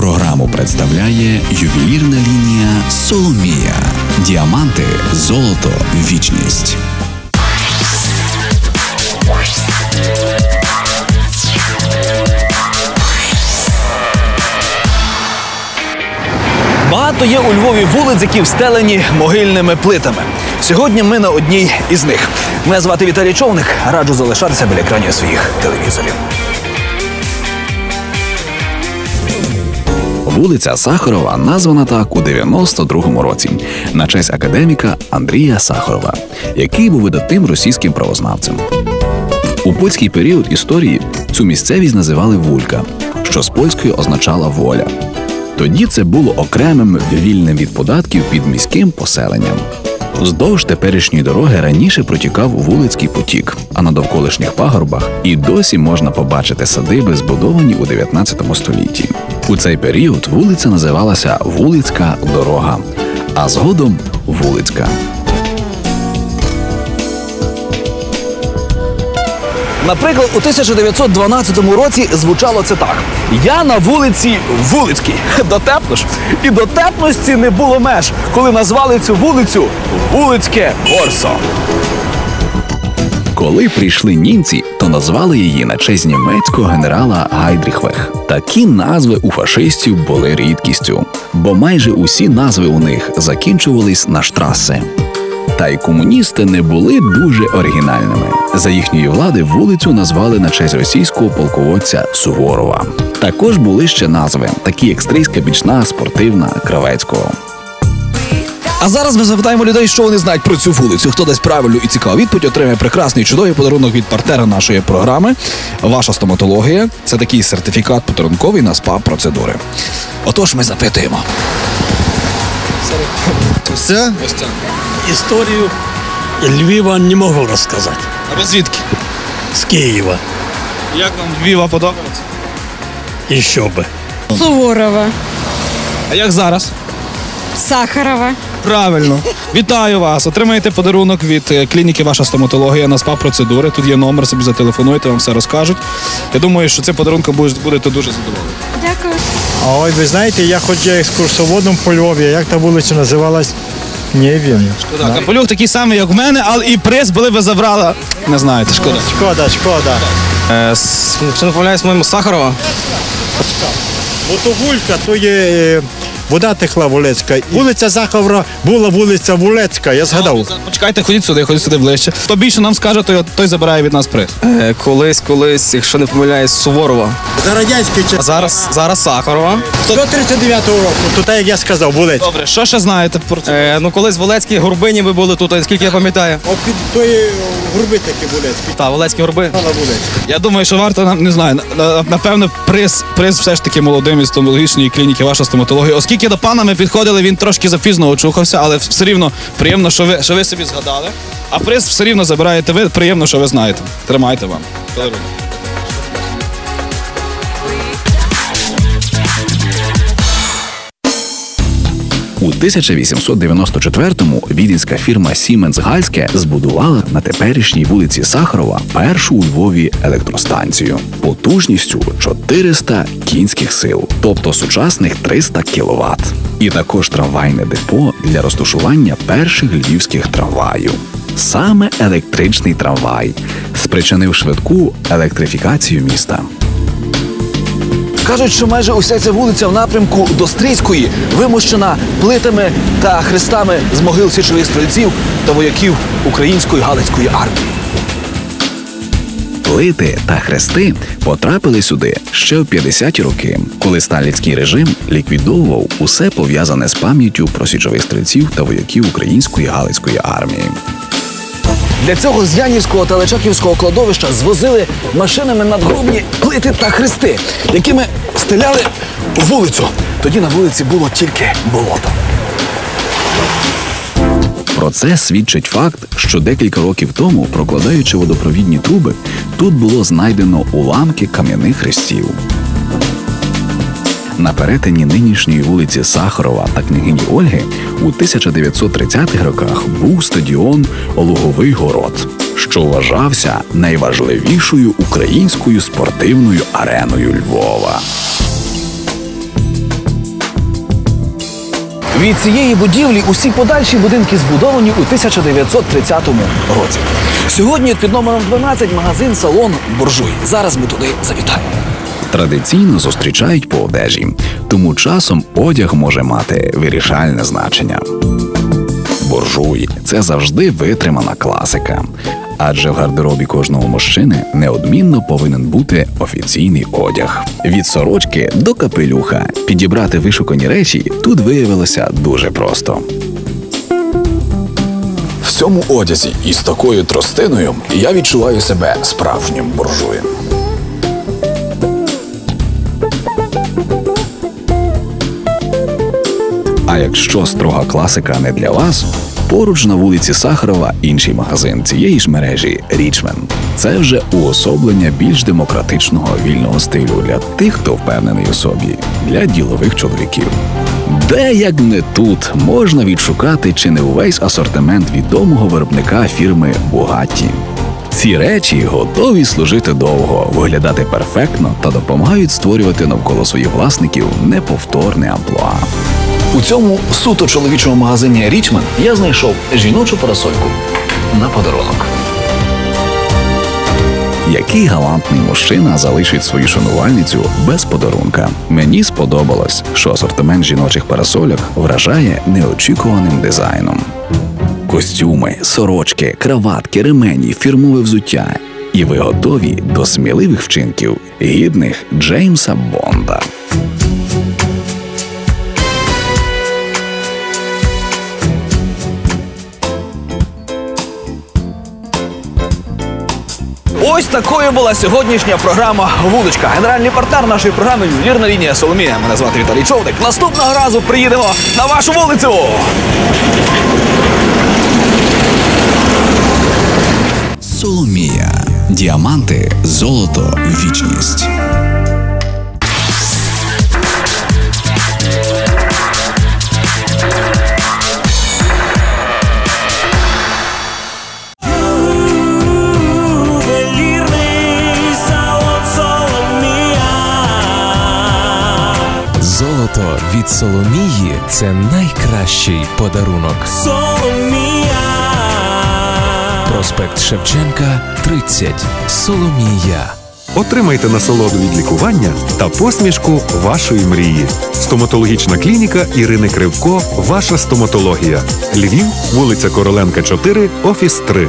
Програму представляє ювелірна лінія Соломія. Діаманти, золото, вічність. Багато є у Львові вулиць, які встелені могильними плитами. Сьогодні ми на одній із них. Мене звати Віталій Човник. Раджу залишатися біля екранів своїх телевізорів. Вулиця Сахарова названа так у 92-му році на честь академіка Андрія Сахарова, який був видатним російським правознавцем. У польський період історії цю місцевість називали Вулька, що з польської означала воля. Тоді це було окремим вільним від податків під міським поселенням. Вздовж теперішньої дороги раніше протікав вулицький потік, а на довколишніх пагорбах і досі можна побачити садиби, збудовані у 19 столітті. У цей період вулиця називалася Вулицька дорога, а згодом Вулицька. Наприклад, у 1912 році звучало це так: Я на вулиці Вулицькій. Дотепно ж. І дотепності не було меж, коли назвали цю вулицю Вулицьке Горсо. Коли прийшли німці, то назвали її на честь німецького генерала Гайдріхвех. Такі назви у фашистів були рідкістю, бо майже усі назви у них закінчувались на штраси. Та й комуністи не були дуже оригінальними. За їхньої влади вулицю назвали на честь російського полководця Суворова. Також були ще назви, такі як Стрийська бічна, спортивна, Кравецького. А зараз ми запитаємо людей, що вони знають про цю вулицю. Хто дасть правильну і цікаву відповідь, отримає прекрасний чудовий подарунок від партнера нашої програми. Ваша стоматологія це такий сертифікат подарунковий на спа процедури. Отож, ми запитуємо. Все? Ось це. Історію Львова не можу розказати. А ви звідки? З Києва. Як вам Львіва подобається? І що би. Суворова, А як зараз? Сахарова. Правильно. Вітаю вас. Отримаєте подарунок від е, клініки Ваша стоматологія на спа процедури. Тут є номер, собі зателефонуєте, вам все розкажуть. Я думаю, що цим подарунком будете- дуже задоволені. Дякую. А ось ви знаєте, я ходжу екскурсоводом по Львові. Як та вулиця називалась? Не вірю. Так, капелюх такий самий, як в мене, але і приз були ви забрали. Не знаєте, шкода. Шкода, шкода. Якщо не помиляюсь, моєму Сахарова. Бо то вулька, то є е, вода текла Вулецька. Вулиця Заховра була вулиця Вулецька, я згадав. Почекайте, ходіть сюди, ходіть сюди ближче. Хто більше нам скаже, той, той забирає від нас приз. Е, Колись, колись, якщо не помиляюсь, Суворова. За радянський А час. зараз, зараз Сахарова. До 39-го року, то так як я сказав, Вулецька. Добре, що ще знаєте про це? Е, ну колись Волецькі горбині ви були тут, скільки я пам'ятаю. О, під тої гурби такі Вулецькі. Та, Волецькі горби. Я думаю, що варто нам не знаю. на- на- Напевно, приз, приз все ж таки молодим із стоматологічної клініки, ваша стоматологія. Оскільки до пана ми підходили, він трошки запізно очухався, але все рівно приємно, що ви, що ви собі згадали. А приз все рівно забираєте ви. Приємно, що ви знаєте. Тримайте вам. У 1894-му віденська фірма Siemens Гальське збудувала на теперішній вулиці Сахарова першу у Львові електростанцію потужністю 400 кінських сил, тобто сучасних 300 кВт. І також трамвайне депо для розташування перших львівських трамваїв. Саме електричний трамвай спричинив швидку електрифікацію міста. Кажуть, що майже уся ця вулиця в напрямку до Стрийської вимощена плитами та хрестами з могил січових стрільців та вояків української галицької армії. Плити та хрести потрапили сюди ще в 50-ті роки, коли сталінський режим ліквідовував усе пов'язане з пам'яттю про січових стрільців та вояків української галицької армії. Для цього з Янівського та Личаківського кладовища звозили машинами надгробні плити та хрести, якими стеляли вулицю. Тоді на вулиці було тільки болото. Про це свідчить факт, що декілька років тому, прокладаючи водопровідні труби, тут було знайдено уламки кам'яних хрестів. На перетині нинішньої вулиці Сахарова та княгині Ольги у 1930-х роках був стадіон Луговий город, що вважався найважливішою українською спортивною ареною Львова. Від цієї будівлі усі подальші будинки збудовані у 1930 році. Сьогодні під номером 12 магазин салон Буржуй. Зараз ми туди завітаємо. Традиційно зустрічають по одежі, тому часом одяг може мати вирішальне значення. Буржуй це завжди витримана класика. Адже в гардеробі кожного мужчини неодмінно повинен бути офіційний одяг. Від сорочки до капелюха підібрати вишукані речі тут виявилося дуже просто. В цьому одязі із такою тростиною я відчуваю себе справжнім буржуєм. А якщо строга класика не для вас, поруч на вулиці Сахарова інший магазин цієї ж мережі Річмен. Це вже уособлення більш демократичного вільного стилю для тих, хто впевнений у собі, для ділових чоловіків. Де як не тут можна відшукати чи не увесь асортимент відомого виробника фірми Бугатті. Ці речі готові служити довго, виглядати перфектно та допомагають створювати навколо своїх власників неповторне амплуа. У цьому суто чоловічому магазині Річмен я знайшов жіночу парасольку на подарунок. Який галантний мужчина залишить свою шанувальницю без подарунка. Мені сподобалось, що асортимент жіночих парасольок вражає неочікуваним дизайном. Костюми, сорочки, краватки, ремені, фірмове взуття. І ви готові до сміливих вчинків, гідних Джеймса Бонда. Ось такою була сьогоднішня програма Вуличка. Генеральний партнер нашої програми ювелірна лінія Соломія. Мене звати Віталій Човник. Наступного разу приїдемо на вашу вулицю. Соломія. Діаманти, золото, вічність. Золото від Соломії це найкращий подарунок. Соломія. Проспект Шевченка, 30. Соломія. Отримайте насолоду від лікування та посмішку вашої мрії. Стоматологічна клініка Ірини Кривко. Ваша стоматологія. Львів, вулиця Короленка, 4, офіс 3.